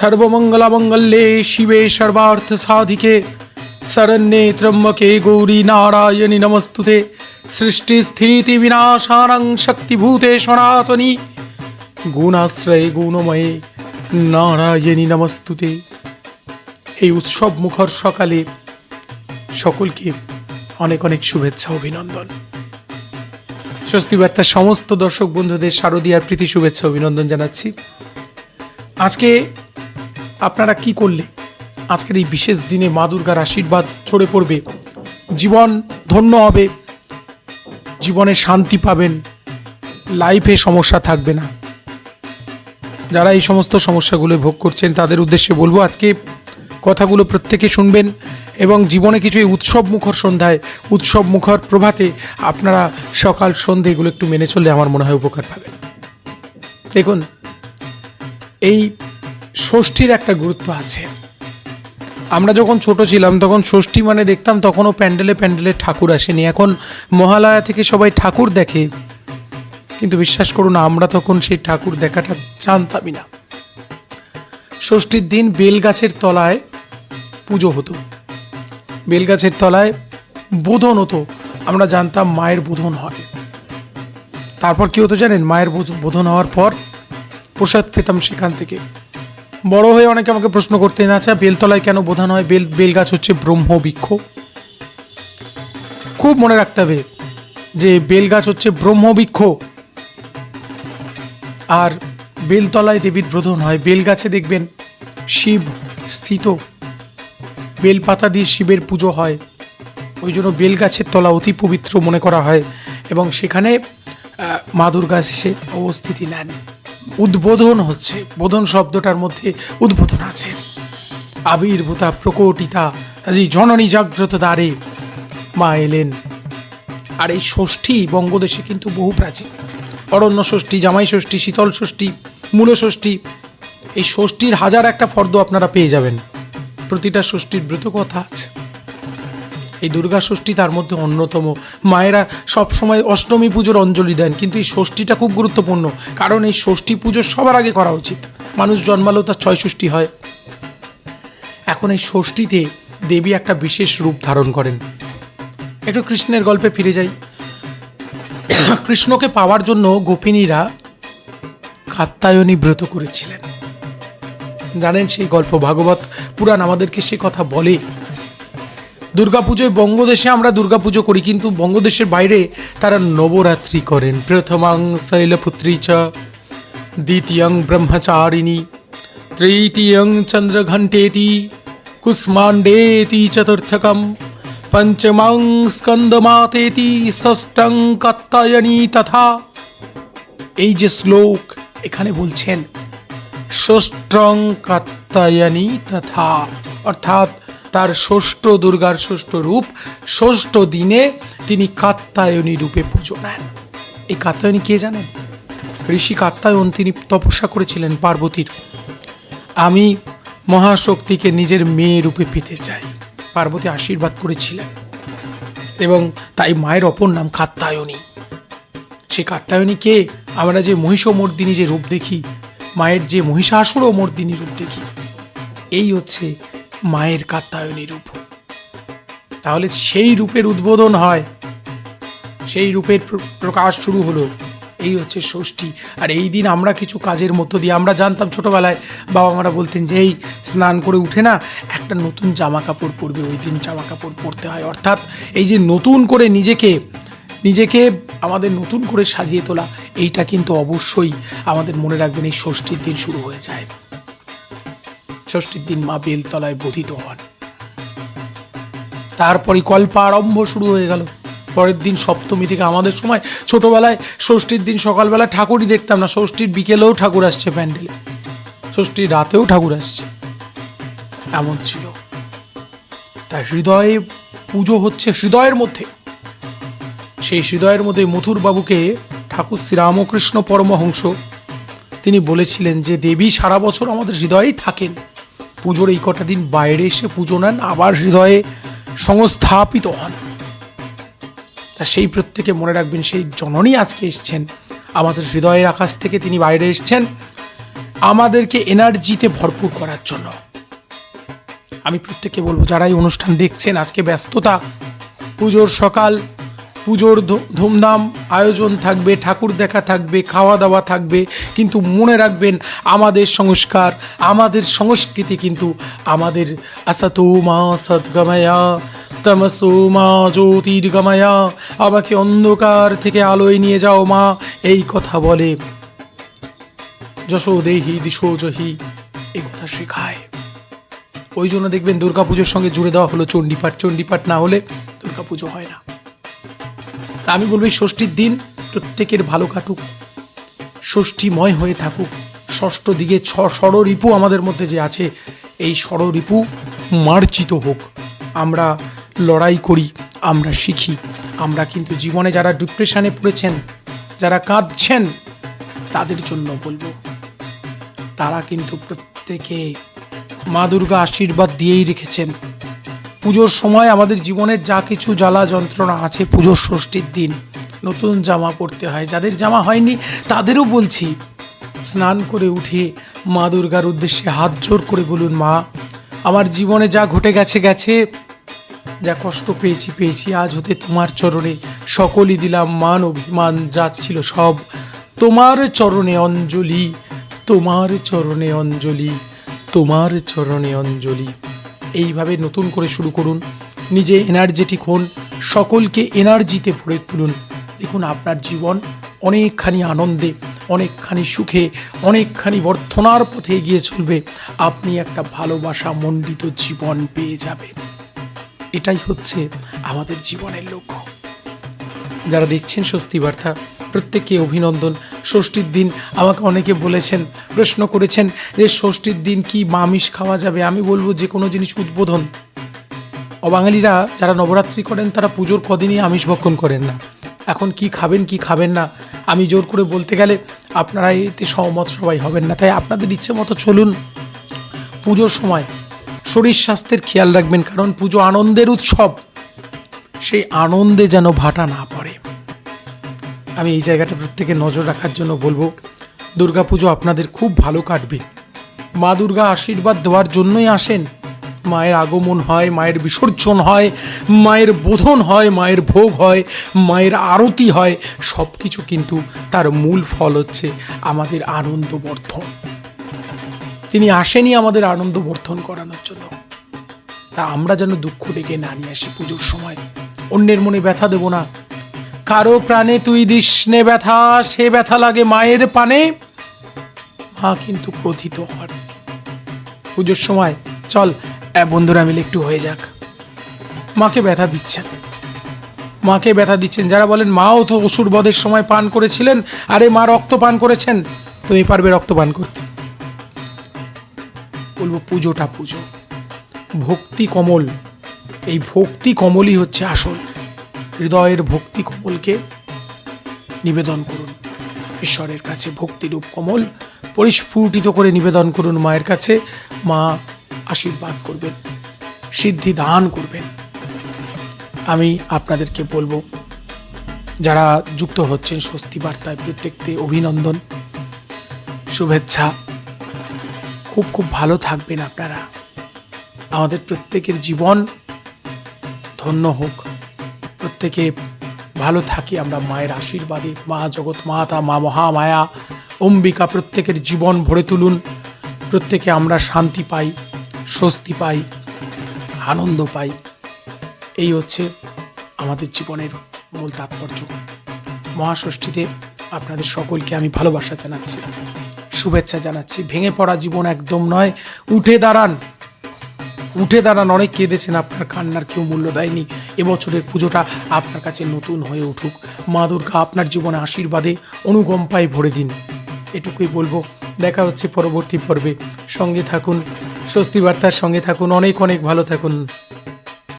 সর্বমঙ্গলামঙ্গলে শিবে সর্বার্থ সাধিকে শরণ্যে ত্রম্বকে গৌরী নারায়ণী নমস্তুতে সৃষ্টিস্থিতি বিনাশানাং শক্তিভূতে সনাতনী গুণাশ্রয়ে গুণময়ে নারায়ণী নমস্তুতে এই উৎসব মুখর সকালে সকলকে অনেক অনেক শুভেচ্ছা, অভিনন্দন। স্বস্তি বার্তার সমস্ত দর্শক বন্ধুদের শারদীয়ার প্রীতি, শুভেচ্ছা, অভিনন্দন জানাচ্ছি। আজকে আপনারা কি করলে? আজকের এই বিশেষ দিনে মা দুর্গার আশীর্বাদ ছড়ে পড়বে। জীবন ধন্য হবে। জীবনে শান্তি পাবেন। লাইফে সমস্যা থাকবে না। যারা এই সমস্ত সমস্যাগুলো ভোগ করছেন, তাদের উদ্দেশ্যে বলব আজকে কথাগুলো প্রত্যেকে শুনবেন এবং জীবনে কিছু উৎসব মুখর সন্ধ্যায়, উৎসব মুখর প্রভাতে আপনারা সকাল সন্ধে এগুলো একটু মেনে চললে আমার মনে হয় উপকার পাবেন। দেখুন, এই ষষ্ঠীর একটা গুরুত্ব আছে। আমরা যখন ছোট ছিলাম, তখন ষষ্ঠী মানে দেখতাম তখনও প্যান্ডেলে প্যান্ডেলে ঠাকুর আসেনি। এখন মহালয়া থেকে সবাই ঠাকুর দেখে। কিন্তু বিশ্বাস করুন, আমরা তখন সেই ঠাকুর দেখাটা জানতামই না। ষষ্ঠীর দিন বেল গাছের তলায় পুজো হতো। বেল গাছের তলায় বোধন হতো, আমরা জানতাম মায়ের বোধন হয়। তারপর কি হতো জানেন? মায়ের বোধন হওয়ার পর প্রসাদ পেতাম সেখান থেকে। বড় হয়ে অনেকে আমাকে প্রশ্ন করতেন আচ্ছা বেলতলায় কেন বোধান হয় বেল বেল গাছ হচ্ছে ব্রহ্ম বৃক্ষ? খুব মনে রাখতে হবে যে বেল গাছ হচ্ছে ব্রহ্ম বৃক্ষ। আর বেলতলায় দেবীর ব্রোধন হয়। বেল গাছে দেখবেন শিব স্থিত। বেলপাতা দিয়ে শিবের পুজো হয়। ওই জন্য বেল গাছের তলা অতি পবিত্র মনে করা হয় এবং সেখানে মা দুর্গা এসে অবস্থিতি নেন। উদ্বোধন হচ্ছে। বোধন শব্দটার মধ্যে উদ্বোধন আছে। আবির্ভূতা প্রকটিতা আজি জননী জাগ্রত দ্বারে মা এলেন। আর এই ষষ্ঠী বঙ্গদেশে কিন্তু বহু প্রাচীন। অরণ্য ষষ্ঠী, জামাই ষষ্ঠী, শীতল ষষ্ঠী, মূল ষষ্ঠী, এই ষষ্ঠীর হাজার একটা ফর্দ আপনারা পেয়ে যাবেন। প্রতিটা ষষ্ঠীর ব্রত কথা আছে। এই দুর্গা ষষ্ঠী তার মধ্যে অন্যতম। মায়েরা সবসময় অষ্টমী পুজোর অঞ্জলি দেন, কিন্তু এই ষষ্ঠীটা খুব গুরুত্বপূর্ণ, কারণ এই ষষ্ঠী পুজো সবার আগে করা উচিত। মানুষ জন্মালেও তার ছয় ষষ্ঠী হয়। এখন এই ষষ্ঠীতে দেবী একটা বিশেষ রূপ ধারণ করেন। একটু কৃষ্ণের গল্পে ফিরে যাই। কৃষ্ণকে পাওয়ার জন্য গোপিনীরা কাত্তায়নী ব্রত করেছিলেন। জানেন সেই গল্প, ভাগবত পুরাণ আমাদেরকে সে কথা বলে দুর্গাপুজোয় বঙ্গদেশে আমরা দুর্গাপুজো করি, কিন্তু বঙ্গদেশের বাইরে তারা নবরাত্রি করেন। প্রথমাং শৈলপুত্রী চ, দ্বিতীয়ং ব্রহ্মচারিণী, তৃতীয়ং চন্দ্রঘণ্টেতি, কুষ্মাণ্ডেতি চতুর্থকম, পঞ্চমাং স্কন্দমাতেতি, ষষ্ঠং কাত্তায়নী তথা এই যে শ্লোক এখানে বলছেন, ষষ্ঠং কাত্তায়নী তথা। অর্থাৎ তার ষষ্ঠ দুর্গার ষষ্ঠ রূপ, ষষ্ঠ দিনে তিনি কাত্তায়নী রূপে পুজো নেন। এই কাত্তায়নী কে জানেন? ঋষি কাত্তায়ন তিনি তপস্যা করেছিলেন পার্বতীর। আমি মহাশক্তিকে নিজের মেয়ে রূপে পেতে চাই, পার্বতী আশীর্বাদ করেছিলেন। এবং তাই মায়ের অপর নাম কাত্তায়নী সে কাত্তায়নীকে আমরা যে মহিষমর্দিনী যে রূপ দেখি, মায়ের যে মহিষাসুর মর্দিনী রূপ দেখি, এই হচ্ছে মায়ের কাত্তায়নী রূপ। তাহলে সেই রূপের উদ্বোধন হয়। সেই রূপের প্রকাশ শুরু হলো। এই হচ্ছে ষষ্ঠী। আর এই দিন আমরা কিছু কাজের মধ্য দিয়ে, আমরা জানতাম ছোটোবেলায় বাবা মারা বলতেন যে, এই স্নান করে উঠে না, একটা নতুন জামা কাপড় পরবে, ওই দিন জামা কাপড় পরতে হয়। অর্থাৎ এই যে নতুন করে নিজেকে নিজেকে আমাদের নতুন করে সাজিয়ে তোলা, এইটা কিন্তু অবশ্যই আমাদের মনে রাখবেন এই ষষ্ঠীর দিন শুরু হয়ে যায়। ষষ্ঠীর দিন মা বেলতলায় বোধিত হন। তারপরই কল্পা আরম্ভ শুরু হয়ে গেল। পরের দিন সপ্তমী থেকে আমাদের সময় ছোটবেলায় ষষ্ঠীর দিন সকালবেলা ঠাকুরই দেখতাম না, ষষ্ঠীর বিকেলেও ঠাকুর আসছে প্যান্ডেলে। ষষ্ঠীর রাতেও ঠাকুর আসছে। এমন ছিল। তাই হৃদয়ে পুজো হচ্ছে হৃদয়ের মধ্যে। সেই হৃদয়ের মধ্যে মথুর বাবুকে ঠাকুর শ্রীরামকৃষ্ণ পরমহংস, তিনি বলেছিলেন যে, দেবী সারা বছর আমাদের হৃদয়েই থাকেন। পুজোর এই কটা দিন বাইরে এসে পুজো নেন, আবার হৃদয়ে সংস্থাপিত হন। তা সেই প্রত্যেকে মনে রাখবেন, সেই জননী আজকে এসছেন। আমাদের হৃদয়ের আকাশ থেকে তিনি বাইরে এসছেন। আমাদেরকে এনার্জিতে ভরপুর করার জন্য। আমি প্রত্যেককে বলব, যারা এই অনুষ্ঠান দেখছেন, আজকে ব্যস্ততা, পুজোর সকাল পুজোর ধুমধাম আয়োজন থাকবে, ঠাকুর দেখা থাকবে, খাওয়া দাওয়া থাকবে, কিন্তু মনে রাখবেন আমাদের সংস্কার, আমাদের সংস্কৃতি কিন্তু আমাদের আসাতু মা সদ্গময়া, তমস্তু মা জ্যোতির্গময়া, আমাকে অন্ধকার থেকে আলোয় নিয়ে যাও মা, এই কথা বলে। যশো দেহি, দিশো জহি, এই কথা শেখায়। ওই জন্য দেখবেন দুর্গাপুজোর সঙ্গে জুড়ে দেওয়া হলো চণ্ডীপাঠ। চণ্ডীপাঠ না হলে দুর্গাপুজো হয় না। আমি বলব এই ষষ্ঠীর দিন প্রত্যেকের ভালো কাটুক, ষষ্ঠীময় হয়ে থাকুক। ষষ্ঠ দিকে ছ ষড়রিপু আমাদের মধ্যে যে আছে, এই ষড়রিপু মার্জিত হোক। আমরা লড়াই করি, আমরা শিখি। আমরা কিন্তু জীবনে যারা ডিপ্রেশনে পড়েছেন, যারা কাঁদছেন, তাদের জন্য বলব, তারা কিন্তু প্রত্যেকে মা দুর্গা আশীর্বাদ দিয়েই রেখেছেন। পুজোর সময় আমাদের জীবনের যা কিছু জ্বালা যন্ত্রণা আছে, পুজোর ষষ্ঠীর দিন, নতুন জামা পরতে হয়। যাদের জামা হয়নি, তাদেরও বলছি, স্নান করে উঠে মা দুর্গার উদ্দেশ্যে হাত জোর করে বলুন, মা, আমার জীবনে যা ঘটে গেছে গেছে। যা কষ্ট পেয়েছি পেয়েছি, আজ হতে তোমার চরণে সকলই দিলাম মান, অভিমান, যা ছিল সব তোমার চরণে অঞ্জলি, তোমার চরণে অঞ্জলি, তোমার চরণে অঞ্জলি। এইভাবে নতুন করে শুরু করুন। নিজে এনার্জেটিক হন, সকলকে এনার্জিতে ভরে তুলুন। দেখুন আপনার জীবন অনেকখানি আনন্দে, অনেকখানি সুখে, অনেকখানি বর্ধনার পথে এগিয়ে চলবে। আপনি একটা ভালোবাসা মণ্ডিত জীবন পেয়ে যাবেন। এটাই হচ্ছে আমাদের জীবনের লক্ষ্য। যারা দেখছেন স্বস্তি বার্তা প্রত্যেককে অভিনন্দন। ষষ্ঠীর দিন আমাকে অনেকে বলেছেন, প্রশ্ন করেছেন যে ষষ্ঠীর দিন কি মামিষ খাওয়া যাবে? আমি বলব যে কোনো জিনিস উদ্বোধন। অবাঙালিরা যারা নবরাত্রি করেন, তারা পুজোর কদিনই আমিষ ভক্ষণ করেন না। এখন কি খাবেন কি খাবেন না? আমি জোর করে বলতে গেলে আপনারা এতে সহমত সবাই হবেন না। তাই আপনাদের ইচ্ছে মতো চলুন পুজোর সময় শরীর স্বাস্থ্যের খেয়াল রাখবেন, কারণ পুজো আনন্দের উৎসব। সেই আনন্দে যেন ভাটা না পড়ে। আমি এই জায়গাটা প্রত্যেকে নজর রাখার জন্য বলব, দুর্গাপুজো আপনাদের খুব ভালো কাটবে। মা দুর্গা আশীর্বাদ দেওয়ার জন্যই আসেন। মায়ের আগমন হয়, মায়ের বিসর্জন হয়, মায়ের বোধন হয়, মায়ের ভোগ হয়, মায়ের আরতি হয় সব কিছু কিন্তু তার মূল ফল হচ্ছে আমাদের আনন্দ বর্ধন তিনি আসেনি আমাদের আনন্দ বর্ধন করানোর জন্য। তা আমরা যেন দুঃখ ডেকে না নিয়ে আসি পুজোর সময়। অন্যের মনে ব্যথা দেব না। কারও প্রাণে তুই দিস নে ব্যথা, সে ব্যথা লাগে মায়ের পানে। মা কিন্তু ক্রোধিত হন। পুজোর সময়, চল বন্ধুরা মিলে একটু হয়ে যাক। মাকে ব্যথা দিচ্ছেন। মাকে ব্যথা দিচ্ছেন। যারা বলেন, মাও তো অসুর বধের সময় পান করেছিলেন, আরে মা রক্ত পান করেছেন। তুমি পারবে রক্ত পান করতে। বলব, পুজোটা পুজো। ভক্তি কমল এই ভক্তি কমলই হচ্ছে আসল। হৃদয়ের ভক্তি কমলকে নিবেদন করুন। ঈশ্বরের কাছে ভক্তিরূপ কমল পরিস্ফুটিত করে নিবেদন করুন মায়ের কাছে। মা আশীর্বাদ করবেন, সিদ্ধি দান করবেন। আমি আপনাদেরকে বলব, যারা যুক্ত হচ্ছেন স্বস্তি বার্তায় প্রত্যেককে অভিনন্দন, শুভেচ্ছা। খুব খুব ভালো থাকবেন আপনারা। আমাদের প্রত্যেকের জীবন ধন্য হোক। প্রত্যেকে ভালো থাকি, আমরা মায়ের আশীর্বাদে। মা জগৎ মাতা, মা মহামায়া, অম্বিকা প্রত্যেকের জীবন ভরে তুলুন। প্রত্যেকে আমরা শান্তি পাই, স্বস্তি পাই, আনন্দ পাই। এই হচ্ছে আমাদের জীবনের মূল তাৎপর্য। মহাষষ্ঠীতে আপনাদের সকলকে আমি ভালোবাসা জানাচ্ছি, শুভেচ্ছা জানাচ্ছি। ভেঙে পড়া জীবন একদম নয়, উঠে দাঁড়ান। উঠে দাঁড়ান, অনেক কেঁদেছেন, আপনার কান্নার কেউ মূল্য দেয়নি। এবছরের পুজোটা আপনার কাছে নতুন হয়ে উঠুক। মা দুর্গা আপনার জীবনে আশীর্বাদে অনুকম্পায় ভরে দিন। এটুকুই বলব। দেখা হচ্ছে পরবর্তী পর্বে। সঙ্গে থাকুন স্বস্তি বার্তার সঙ্গে থাকুন। অনেক অনেক ভালো থাকুন।